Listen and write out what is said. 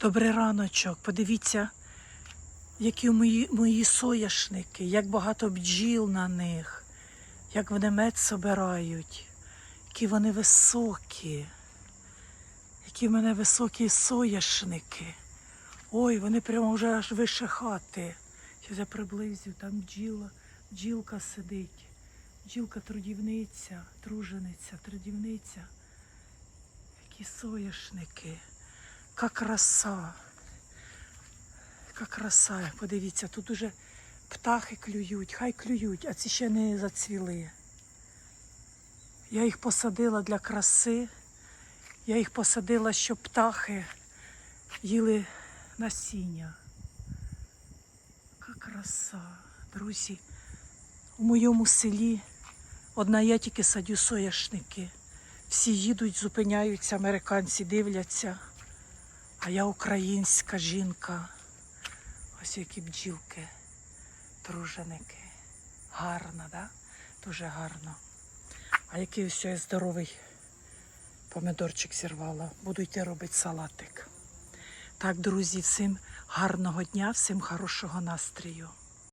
Добрий раночок. Подивіться, які мої, мої соняшники, як багато бджіл на них, як вони мед собирають, які вони високі, які в мене високі соняшники. Ой, вони прямо вже аж вище хати. Зараз я приблизю, там бджіла, бджілка сидить. Бджілка трудівниця, тружениця, трудівниця. Які соняшники. Яка краса. Яка краса. Подивіться, тут уже птахи клюють, хай клюють, а ці ще не зацвіли. Я їх посадила для краси. Я їх посадила, щоб птахи їли насіння. Яка краса, друзі. У моєму селі одна я тільки садю соняшники. Всі їдуть, зупиняються, американці дивляться. А я українська жінка. Ось які бджілки, труженики. Гарно, да? Дуже гарно. А який ось я здоровий помидорчик зірвала. Буду йти робити салатик. Так, друзі, всім гарного дня, всім хорошого настрою.